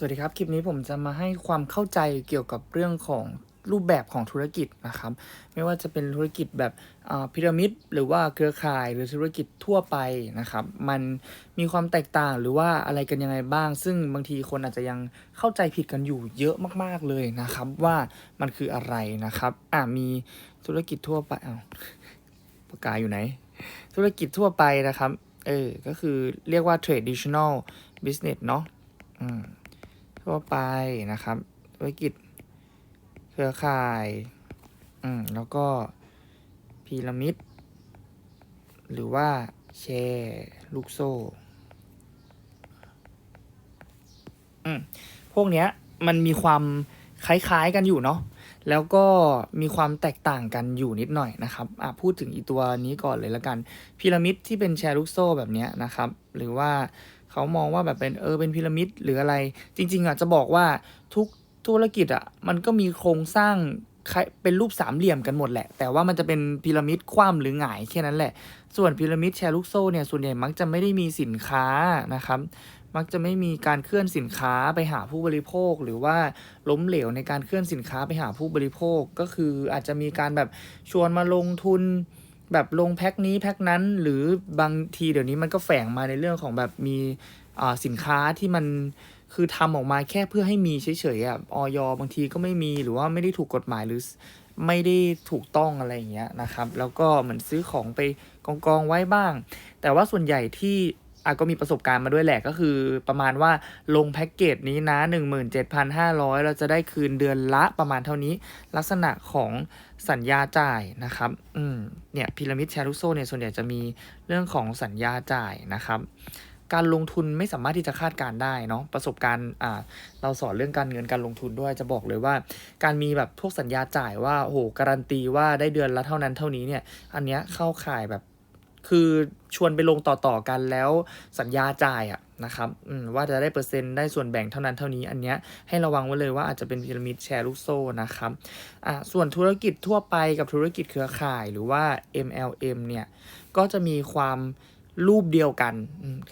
สวัสดีครับ คลิปนี้ผมจะมาให้ความเข้าใจเกี่ยวกับเรื่องของรูปแบบของธุรกิจนะครับ ไม่ว่าจะเป็นธุรกิจแบบพีระมิด หรือว่าเครือข่ายหรือธุรกิจทั่วไปนะครับ มันมีความแตกต่างหรือว่าอะไรกันยังไงบ้าง ซึ่งบางทีคนอาจจะยังเข้าใจผิดกันอยู่เยอะมากๆเลยนะครับ ว่ามันคืออะไรนะครับอ่ามีธุรกิจทั่วไปเอ้าปากกาอยู่ไหน ธุรกิจทั่วไปนะครับเออก็คือเรียกว่า traditional business เนาะอืม ทั่วไปนะครับ ธุรกิจเครือข่าย อืม แล้วก็พีระมิด หรือว่าแชร์ลูกโซ่ อืม พวกเนี้ยมันมีความคล้ายๆกันอยู่เนาะ แล้วก็มีความแตกต่างกันอยู่นิดหน่อยนะครับ อะพูดถึงอีตัวนี้ก่อนเลยละกัน พีระมิดที่เป็นแชร์ลูกโซ่แบบเนี้ยนะครับ หรือว่า เขามองว่าแบบเป็นเออเป็นพีระมิดหรืออะไร จริง ๆอะจะบอกว่าทุกธุรกิจอะมันก็มีโครงสร้างเป็นรูปสามเหลี่ยมกันหมดแหละ แต่ว่ามันจะเป็นพีระมิดคว่ำหรือหงายแค่นั้นแหละ ส่วนพีระมิดแชร์ลูกโซ่เนี่ยส่วนใหญ่มักจะไม่ได้มีสินค้านะครับมักจะไม่มีการเคลื่อนสินค้าไปหาผู้บริโภค หรือว่าล้มเหลวในการเคลื่อนสินค้าไปหาผู้บริโภค ก็คืออาจจะมีการแบบชวนมาลงทุน แบบลงแพ็คนี้แพ็คนั้น หรือบางทีเดี๋ยวนี้มันก็แฝงมาในเรื่องของแบบมีอ่าสินค้าที่มันคือทำออกมาแค่เพื่อให้มีเฉยๆอะออยบางทีก็ไม่มีหรือว่าไม่ได้ถูกกฎหมายหรือไม่ได้ถูกต้องอะไรอย่างเงี้ยนะครับ แล้วก็เหมือนซื้อของไปกองกองๆไว้บ้าง แต่ว่าส่วนใหญ่ที่ อะก็มีประสบการณ์มาด้วยแหละก็คือ ประมาณว่าลงแพ็กเกจนี้นะ 17,500 เราจะได้คืนเดือนละประมาณเท่านี้ ลักษณะของสัญญาจ่ายนะครับอืมเนี่ยพีระมิดแชร์ลูกโซ่เนี่ยส่วนใหญ่จะมีเรื่องของสัญญาจ่ายนะครับการลงทุนไม่สามารถที่จะคาดการได้เนาะประสบการณ์อ่าเราสอนเรื่องการเงินการลงทุนด้วยจะบอกเลยว่า การมีแบบพวกสัญญาจ่ายว่าโอ้โหการันตีว่าได้เดือนละเท่านั้นเท่านี้เนี่ยอันเนี้ยเข้าข่ายแบบ คือชวนไปลงต่อๆกันแล้วสัญญาจ่ายอะนะครับว่าจะได้เปอร์เซ็นต์ได้ส่วนแบ่งเท่านั้นเท่านี้อันเนี้ยให้ระวังไว้เลยว่าอาจจะเป็นพีระมิดแชร์ลูกโซ่นะครับอะส่วนธุรกิจทั่วไปกับธุรกิจเครือข่ายหรือว่า MLM เนี่ยก็จะมีความรูปเดียวกัน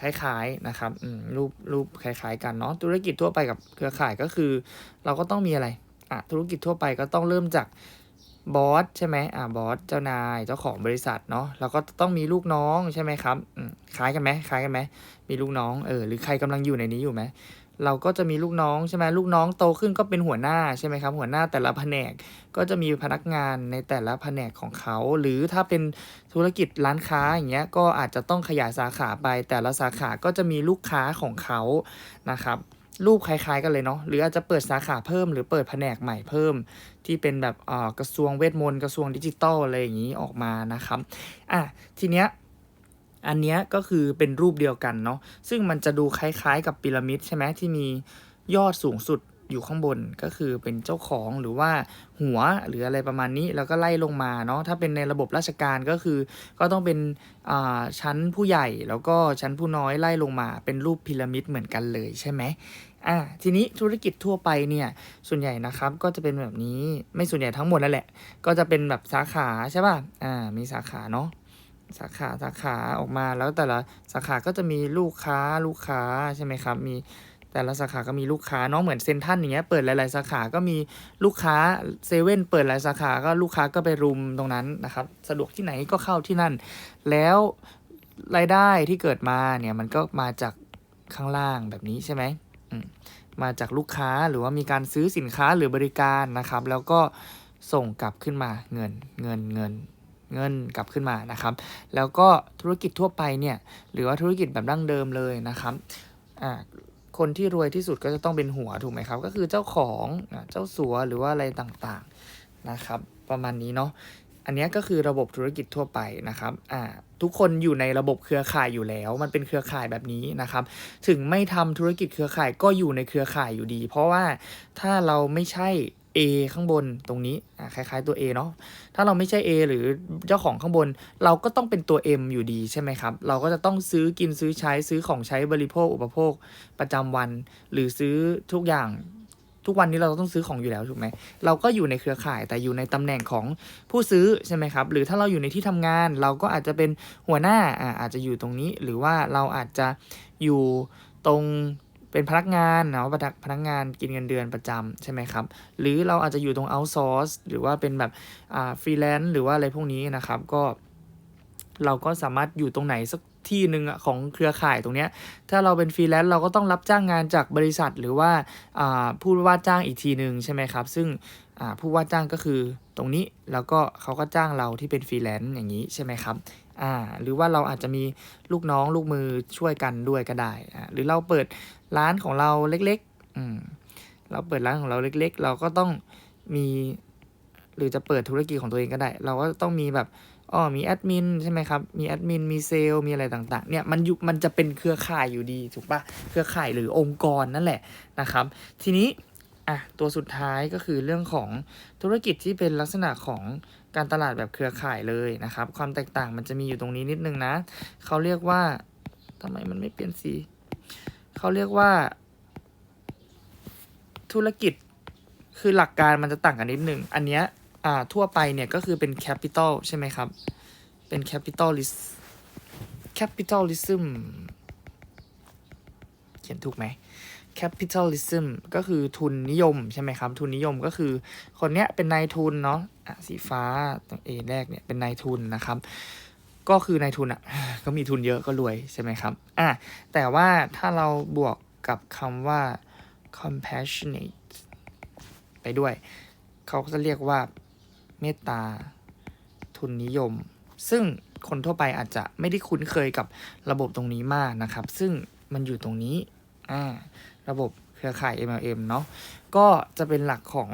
คล้ายๆนะครับรูปรูปคล้ายๆ กันเนาะธุรกิจทั่วไปกับเครือข่ายก็คือ เราก็ต้องมีอะไรอะธุรกิจทั่วไปก็ต้องเริ่มจาก บอสใช่ไหมอ่าบอสเจ้านายเจ้าของบริษัทเนาะแล้วก็ต้องมีลูกน้องใช่ไหมครับคล้ายกันไหมคล้ายกันไหมมีลูกน้องเออหรือใครกำลังอยู่ในนี้อยู่ไหมเราก็จะมีลูกน้องใช่ไหมลูกน้องโตขึ้นก็เป็นหัวหน้าใช่ไหมครับ หัวหน้าแต่ละแผนกก็จะมีพนักงานในแต่ละแผนกของเขา หรือถ้าเป็นธุรกิจร้านค้าอย่างเงี้ยก็อาจจะต้องขยายสาขาไป แต่ละสาขาก็จะมีลูกค้าของเขานะครับ รูปคล้ายๆกันเลยเนาะหรืออาจจะเปิดสาขาเพิ่มหรือเปิดแผนกใหม่เพิ่ม ที่เป็นแบบอ่ากระทรวงเวทมนต์กระทรวงดิจิตอลอะไรอย่างนี้ออกมานะครับอะทีเนี้ยอันเนี้ยก็คือเป็นรูปเดียวกันเนาะซึ่งมันจะดูคล้ายๆกับพีระมิดใช่ไหมที่มียอดสูงสุด อยู่ข้างบนก็คือเป็นเจ้าของหรือว่าหัวหรืออะไรประมาณนี้แล้วก็ไล่ลงมาเนาะถ้าเป็นในระบบราชการก็คือ ก็ต้องเป็นอ่าชั้นผู้ใหญ่แล้วก็ชั้นผู้น้อยไล่ลงมา เป็นรูปพีระมิดเหมือนกันเลยใช่ไหมอะทีนี้ธุรกิจทั่วไปเนี่ยส่วนใหญ่นะครับก็จะเป็นแบบนี้ไม่ส่วนใหญ่ทั้งหมดนั่นแหละ ก็จะเป็นแบบสาขาใช่ป่ะอ่ามีสาขาเนาะสาขาสาขาออกมาแล้วแต่ละสาขาก็จะมีลูกค้าลูกค้าใช่ไหมครับ มี แต่ละสาขาก็มีลูกค้าเนาะเหมือนเซนทันอย่างเงี้ยเปิดหลาย ๆ สาขาก็มีลูกค้าเซเว่นเปิดหลายสาขาก็ลูกค้าก็ไปรุมตรงนั้นนะครับสะดวกที่ไหนก็เข้าที่นั่น แล้วรายได้ที่เกิดมาเนี่ยมันก็มาจากข้างล่างแบบนี้ใช่ไหมมมาจากลูกค้าหรือว่ามีการซื้อสินค้าหรือบริการนะครับ แล้วก็ส่งกลับขึ้นมาเงินเงินเงินเงินกลับขึ้นมานะครับ แล้วก็ธุรกิจทั่วไปเนี่ยหรือว่าธุรกิจแบบดั้งเดิมเลยนะครับอ่า คนที่รวยที่สุดก็จะต้องเป็นหัวถูกไหมครับ ก็คือเจ้าของเจ้าสัวหรือว่าอะไรต่างๆนะครับ ประมาณนี้เนาะอันนี้ก็คือระบบธุรกิจทั่วไปนะครับอ่าทุกคนอยู่ในระบบเครือข่ายอยู่แล้ว มันเป็นเครือข่ายแบบนี้นะครับ ถึงไม่ทำธุรกิจเครือข่ายก็อยู่ในเครือข่ายอยู่ดี เพราะว่าถ้าเราไม่ใช่ A ข้างบนตรงนี้คล้ายๆตัว A เนาะถ้าเราไม่ใช่ A หรือเจ้าของข้างบน เราก็ต้องเป็นตัว M อยู่ดีใช่ไหมครับ เราก็จะต้องซื้อกินซื้อใช้ซื้อของใช้บริโภคอุปโภคประจำวัน หรือซื้อทุกอย่างทุกวันนี้เราต้องซื้อของอยู่แล้วถูกไหม เราก็อยู่ในเครือข่ายแต่อยู่ในตำแหน่งของผู้ซื้อใช่ไหมครับ หรือถ้าเราอยู่ในที่ทำงาน เราก็อาจจะเป็นหัวหน้าอาจจะอยู่ตรงนี้ หรือว่าเราอาจจะอยู่ตรง เป็นพนักงานเนาะพนักพนักงานกินเงินเดือนประจำใช่ไหมครับ หรือเราอาจจะอยู่ตรง outsource หรือว่าเป็นแบบอ่าฟรีแลนซ์หรือว่าอะไรพวกนี้นะครับ ก็ เราก็สามารถอยู่ตรงไหนสักที่หนึ่งของเครือข่ายตรงเนี้ยถ้าเราเป็นฟรีแลนซ์เราก็ต้องรับจ้างงานจากบริษัท หรือว่าอ่าผู้ว่าจ้างอีกทีหนึ่งใช่ไหมครับ ซึ่งอ่าผู้ว่าจ้างก็คือตรงนี้แล้วก็เขาก็จ้างเราที่เป็นฟรีแลนซ์อย่างนี้ใช่ไหมครับ อ่าหรือว่าเราอาจจะมีลูกน้องลูกมือช่วยกันด้วยก็ได้อ่าหรือเราเปิดร้านของเราเล็กๆอืมเราเปิดร้านของเราเล็ก ๆ เราก็ต้องมี หรือจะเปิดธุรกิจของตัวเองก็ได้ เราก็ต้องมีแบบอ๋อมีแอดมินใช่ไหมครับ มีแอดมิน มีเซลล์ มีอะไรต่างๆ เนี่ย มันอยู่ มันจะเป็นเครือข่ายอยู่ดี ถูกปะเครือข่ายหรือองค์กรนั่นแหละนะครับ ทีนี้ อะ ตัวสุดท้ายก็คือเรื่องของธุรกิจที่เป็นลักษณะของ การตลาดแบบเครือข่ายเลยนะครับ ความแตกต่างมันจะมีอยู่ตรงนี้นิดนึงนะ เขาเรียกว่าทำไมมันไม่เปลี่ยนสี เขาเรียกว่า ธุรกิจคือหลักการมันจะต่างกันนิดนึง อันเนี้ยอ่าทั่วไปเนี่ยก็คือเป็น capital ใช่ไหมครับ เป็น capitalist capitalism เขียนถูกไหม capitalism ก็คือทุนนิยมใช่ไหมครับ ทุนนิยมก็คือคนเนี้ยเป็นนายทุนเนาะอะสีฟ้าตรง A แรกเนี่ยเป็นนายทุนนะครับ ก็คือนายทุนอะก็มีทุนเยอะก็รวยใช่ไหมครับอะแต่ว่าถ้าเราบวกกับคำว่า compassionate ไปด้วย เขาจะเรียกว่าเมตตาทุนนิยม ซึ่งคนทั่วไปอาจจะไม่ได้คุ้นเคยกับระบบตรงนี้มากนะครับ ซึ่งมันอยู่ตรงนี้ อ่าระบบเครือข่าย MLM เนาะก็จะเป็นหลักของ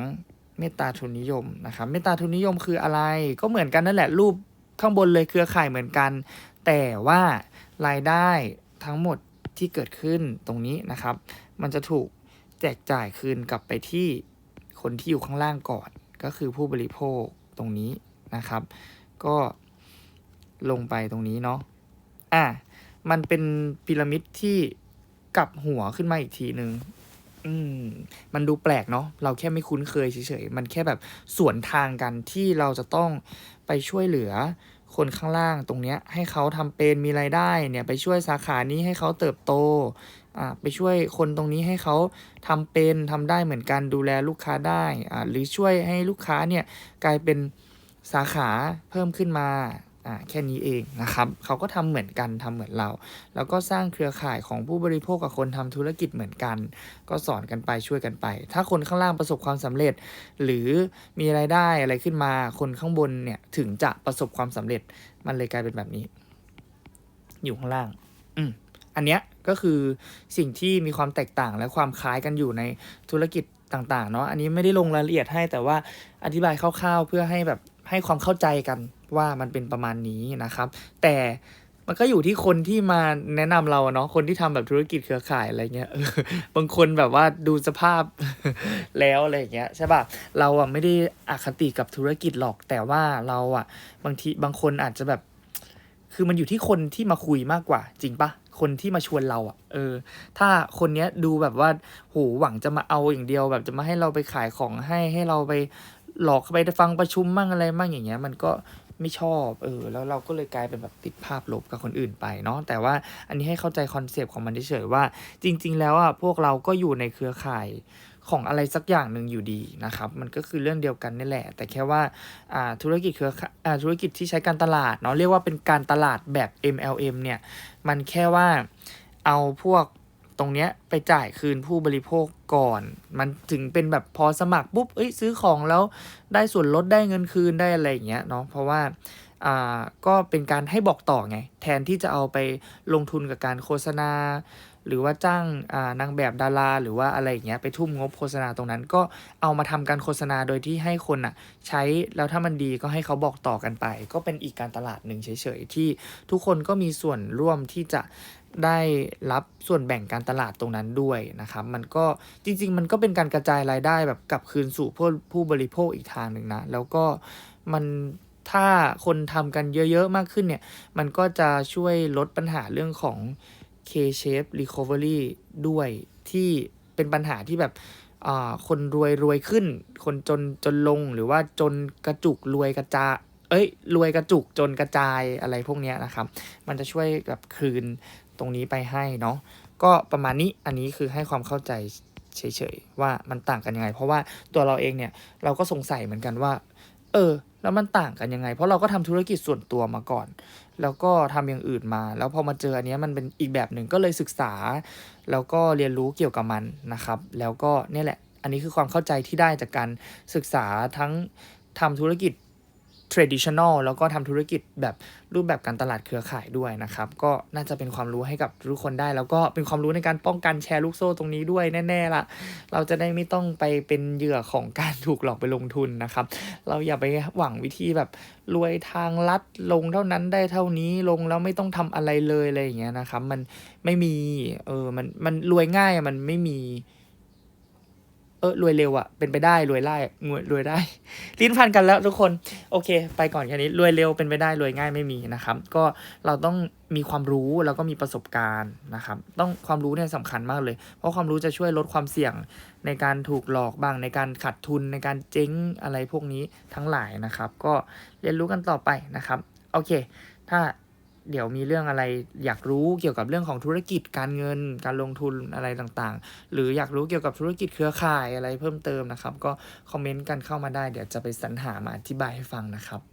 เมตตาทุนนิยมนะครับเมตตาทุนนิยมคืออะไร ก็เหมือนกันนั่นแหละรูปข้างบนเลยเครือข่ายเหมือนกัน แต่ว่ารายได้ทั้งหมดที่เกิดขึ้นตรงนี้นะครับ มันจะถูกแจกจ่ายคืนกลับไปที่คนที่อยู่ข้างล่างก่อน ก็คือผู้บริโภคตรงนี้นะครับ ก็ลงไปตรงนี้เนาะอะมันเป็นพีระมิดที่ กลับหัวขึ้นมาอีกทีหนึ่งอืม มันดูแปลกเนาะ เราแค่ไม่คุ้นเคยเฉยๆ มันแค่แบบสวนทางกันที่เราจะต้องไปช่วยเหลือคนข้างล่างตรงเนี้ย ให้เขาทำเป็นมีรายได้เนี่ยไปช่วยสาขานี้ให้เขาเติบโตอ่าไปช่วยคนตรงนี้ให้เขาทำเป็นทำได้เหมือนกันดูแลลูกค้าได้อ่าหรือช่วยให้ลูกค้าเนี่ยกลายเป็นสาขาเพิ่มขึ้นมา อ่าแค่นี้เองนะครับเขาก็ทำเหมือนกันทำเหมือนเรา แล้วก็สร้างเครือข่ายของผู้บริโภคกับคนทำธุรกิจเหมือนกัน ก็สอนกันไปช่วยกันไป ถ้าคนข้างล่างประสบความสำเร็จ หรือมีรายได้อะไรขึ้นมาคนข้างบนเนี่ยถึงจะประสบความสำเร็จมันเลยกลายเป็นแบบนี้ อยู่ข้างล่าง อืมอันเนี้ยก็คือสิ่งที่มีความแตกต่างและความคล้ายกันอยู่ในธุรกิจต่างๆเนาะอันนี้ไม่ได้ลงรายละเอียดให้แต่ว่าอธิบายคร่าวๆ เพื่อให้แบบให้ความเข้าใจกัน ว่ามันเป็นประมาณนี้นะครับ แต่มันก็อยู่ที่คนที่มาแนะนำเราเนาะคนที่ทำแบบธุรกิจเครือข่ายอะไรเงี้ยเออบางคนแบบว่าดูสภาพแล้วอะไรเงี้ยใช่ป่ะเราอะไม่ได้อคติกับธุรกิจหรอก แต่ว่าเราอะบางทีบางคนอาจจะแบบ คือมันอยู่ที่คนที่มาคุยมากกว่า จริงปะคนที่มาชวนเราอะ เออ ถ้าคนเนี้ยดูแบบว่าโหหวังจะมาเอาอย่างเดียว แบบจะมาให้เราไปขายของให้ให้เราไปหลอกไปฟังประชุมมั่งอะไรมั่งอย่างเงี้ย มันก็ ไม่ชอบเออแล้วเราก็เลยกลายเป็นแบบติดภาพลบกับคนอื่นไปเนาะแต่ว่าอันนี้ให้เข้าใจคอนเซปต์ของมันเฉยๆว่า จริง ๆ แล้วอะพวกเราก็อยู่ในเครือข่ายของอะไรสักอย่างหนึ่งอยู่ดีนะครับ มันก็คือเรื่องเดียวกันนี่แหละ แต่แค่ว่าอ่าธุรกิจเครือ่าธุรกิจที่ใช้การตลาดเนาะเรียกว่าเป็นการตลาดแบบ MLM เนี่ย มันแค่ว่าเอาพวก รงเนี้ยไปจ่ายคืนผู้บริโภคก่อน มันถึงเป็นแบบพอสมัครปุ๊บเอ้ยซื้อของแล้วได้ส่วนลดได้เงินคืนได้อะไรอย่างเงี้ยเนาะเพราะว่าอ่าก็เป็นการให้บอกต่อไง แทนที่จะเอาไปลงทุนกับการโฆษณา หรือว่าจ้างอ่านางแบบดารา หรือว่าอะไรอย่างเงี้ยไปทุ่มงบโฆษณาตรงนั้น ก็เอามาทำการโฆษณาโดยที่ให้คนอะใช้แล้วถ้ามันดีก็ให้เขาบอกต่อกันไป ก็เป็นอีกการตลาดหนึ่งเฉยๆที่ทุกคนก็มีส่วนร่วมที่จะ ได้รับส่วนแบ่งการตลาดตรงนั้นด้วยนะครับมันก็จริง ๆ มันก็เป็นการกระจายรายได้แบบกลับคืนสู่ผู้ผู้บริโภคอีกทางหนึ่งนะ แล้วก็มันถ้าคนทำกันเยอะ ๆ มากขึ้นเนี่ย มันก็จะช่วยลดปัญหาเรื่องของ K-shape recovery ด้วยที่เป็นปัญหาที่แบบอ่าคนรวยรวยขึ้น คนจนจนลงหรือว่าจนกระจุกรวยกระจายเอ้ย รวยกระจุกจนกระจายอะไรพวกนี้นะครับ มันจะช่วยกับคืน ตรงนี้ไปให้เนาะก็ประมาณนี้อันนี้คือให้ความเข้าใจเฉยๆว่ามันต่างกันยังไง เพราะว่าตัวเราเองเนี่ยเราก็สงสัยเหมือนกันว่า เออ แล้วมันต่างกันยังไง เพราะเราก็ทำธุรกิจส่วนตัวมาก่อน แล้วก็ทำอย่างอื่นมา แล้วพอมาเจออันนี้มันเป็นอีกแบบหนึ่งก็เลยศึกษา แล้วก็เรียนรู้เกี่ยวกับมันนะครับ แล้วก็เนี่ยแหละ อันนี้คือความเข้าใจที่ได้จากการศึกษาทั้งทำธุรกิจ traditional แล้วก็ทำธุรกิจแบบรูปแบบการตลาดเครือข่ายด้วยนะครับ ก็น่าจะเป็นความรู้ให้กับทุกคนได้ แล้วก็เป็นความรู้ในการป้องกันแชร์ลูกโซ่ตรงนี้ด้วยแน่ๆละเราจะได้ไม่ต้องไปเป็นเหยื่อของการถูกหลอกไปลงทุนนะครับ เราอย่าไปหวังวิธีแบบรวยทางลัดลงเท่านั้นได้เท่านี้ลงแล้วไม่ต้องทำอะไรเลยอะไรอย่างเงี้ยนะครับ มันไม่มีเออมันมันรวยง่ายมันไม่มี เออรวยเร็วอะเป็นไปได้รวยไล่งยรวยได้ ลิ้นพันกันแล้วทุกคนโอเค ไปก่อนแค่นี้รวยเร็วเป็นไปได้รวยง่ายไม่มีนะครับ ก็เราต้องมีความรู้แล้วก็มีประสบการณ์นะครับ ต้องความรู้เนี่ยสำคัญมากเลย เพราะความรู้จะช่วยลดความเสี่ยงในการถูกหลอกบ้างในการขาดทุนในการเจ๊งอะไรพวกนี้ทั้งหลายนะครับ ก็เรียนรู้กันต่อไปนะครับ โอเค ถ้า เดี๋ยวมีเรื่องอะไรอยากรู้เกี่ยวกับเรื่องของธุรกิจการเงินการลงทุนอะไรต่างๆ หรืออยากรู้เกี่ยวกับธุรกิจเครือข่ายอะไรเพิ่มเติมนะครับ ก็คอมเมนต์กันเข้ามาได้ เดี๋ยวจะไปสรรหามาอธิบายให้ฟังนะครับ